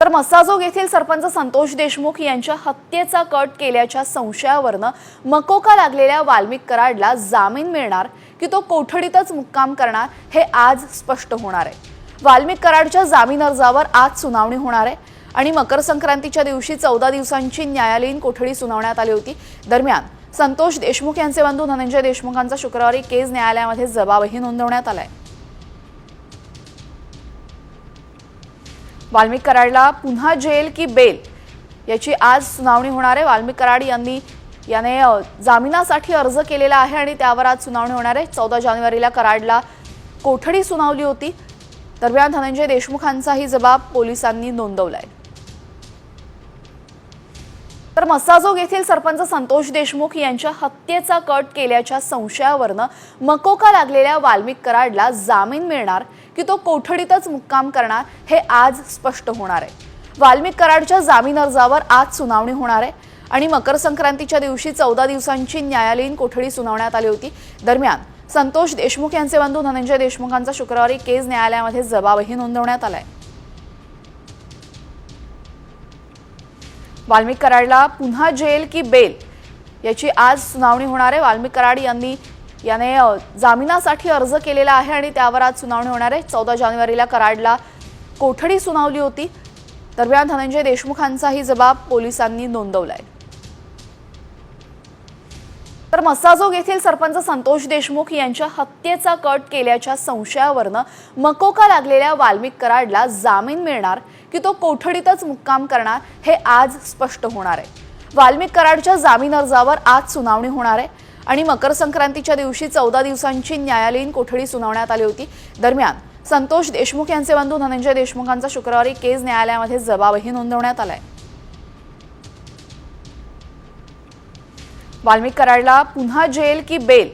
तर मस्साजोग येथील सरपंच संतोष देशमुख यांच्या हत्येचा कट केल्याच्या संशयावरनं मकोका लागलेल्या वाल्मिक कराडला जामीन मिळणार की तो कोठडीतच मुक्काम करणार हे आज स्पष्ट होणार आहे. वाल्मिक कराडच्या जामीन अर्जावर आज सुनावणी होणार आहे आणि मकर संक्रांतीच्या दिवशी चौदा दिवसांची न्यायालयीन कोठडी सुनावण्यात आली होती. दरम्यान संतोष देशमुख यांचे बंधू धनंजय देशमुखांचा शुक्रवारी केज न्यायालयामध्ये जबाबही नोंदवण्यात आलाय. वाल्मिक कराडला पुन्हा जेल की बेल? याची आज सुनावणी होणार आहे. वाल्मिक कराड यांनी याने जामिनासाठी अर्ज केलेला आहे आणि त्यावर आज सुनावणी होणार आहे. चौदा जानेवारीला कराडला कोठडी सुनावली होती. दरम्यान धनंजय देशमुखांचाही जबाब पोलिसांनी नोंदवला आहे तर मस्साजोग येथील सरपंच संतोष देशमुख यांच्या हत्येचा कट केल्याच्या संशयावरनं मकोका लागलेल्या वाल्मिक कराडला जामीन मिळणार की तो कोठडीतच मुक्काम करणार हे आज स्पष्ट होणार आहे. वाल्मिक कराडच्या जामीन अर्जावर आज सुनावणी होणार आहे आणि मकर संक्रांतीच्या दिवशी चौदा दिवसांची न्यायालयीन कोठडी सुनावण्यात आली होती. दरम्यान संतोष देशमुख यांचे बंधू धनंजय देशमुखांचा शुक्रवारी केज न्यायालयामध्ये जबाबही नोंदवण्यात आलाय. वाल्मिक कराडला पुन्हा जेल की बेल? याची आज सुनावणी होणार आहे. वाल्मिक कराड यांनी याने जामिनासाठी अर्ज केलेला आहे आणि त्यावर आज सुनावणी होणार आहे. चौदा जानेवारीला कराडला कोठडी सुनावली होती. दरम्यान धनंजय देशमुखांचाही जबाब पोलिसांनी नोंदवला आहे तर मस्साजोग येथील सरपंच संतोष देशमुख यांच्या हत्येचा कट केल्याच्या संशयावरनं मकोका लागलेल्या वाल्मिक कराडला जामीन मिळणार की तो कोठडीतच मुक्काम करणार हे आज स्पष्ट होणार आहे. वाल्मिक कराडच्या जामीन अर्जावर आज सुनावणी होणार आहे आणि मकर संक्रांतीच्या दिवशी चौदा दिवसांची न्यायालयीन कोठडी सुनावण्यात आली होती. दरम्यान संतोष देशमुख यांचे बंधू धनंजय देशमुखांचा शुक्रवारी केज न्यायालयामध्ये जबाबही नोंदवण्यात आलाय. वाल्मिक कराडला पुन्हा जेल की बेल?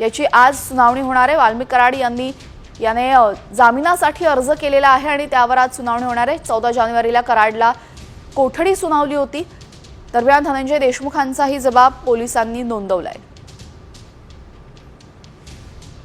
याची आज सुनावणी होणार आहे. वाल्मिक कराड यांनी याने जामिनासाठी अर्ज केलेला आहे आणि त्यावर आज सुनावणी होणार आहे. चौदा जानेवारीला कराडला कोठडी सुनावली होती. दरम्यान धनंजय देशमुखांचाही जबाब पोलिसांनी नोंदवलाय.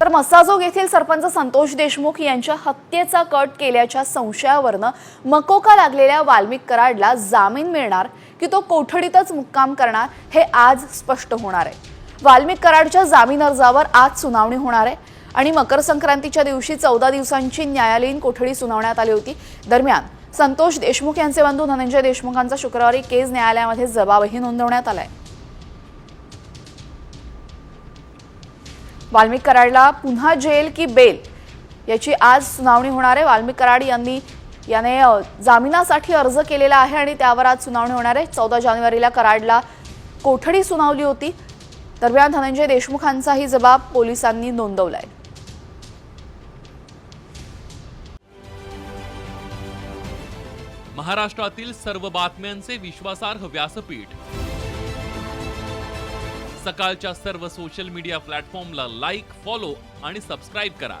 तर मस्साजोग येथील सरपंच संतोष देशमुख यांच्या हत्येचा कट केल्याच्या संशयावरनं मकोका लागलेल्या वाल्मिक कराडला जामीन मिळणार. की तो कोठडीतच मुक्काम करणार हे आज स्पष्ट होणार आहे. वाल्मिक कराडच्या जामीन अर्जावर आज सुनावणी होणार आहे. आणि मकर संक्रांतीच्या दिवशी चौदा दिवसांची न्यायालयीन कोठडी सुनावण्यात आली होती. दरम्यान संतोष देशमुख यांचे बंधू धनंजय देशमुखांचा शुक्रवारी केज न्यायालयामध्ये जबाबही नोंदवण्यात आलाय. वाल्मिक कराडला पुन्हा जेल की बेल याची आज सुनावणी होणार आहे. वाल्मिक कराड यांनी याने जामिनासाठी अर्ज केलेला आहे आणि त्यावर आज सुनावणी होणार आहे. चौदा जानेवारीला कराडला कोठडी सुनावली होती. दरम्यान धनंजय देशमुखांचाही जबाब पोलिसांनी नोंदवलाय. महाराष्ट्रातील सर्व बातम्यांचे विश्वासार्ह व्यासपीठ. सकाळच्या सर्व सोशल मीडिया प्लॅटफॉर्मला लाईक फॉलो आणि सबस्क्राईब करा.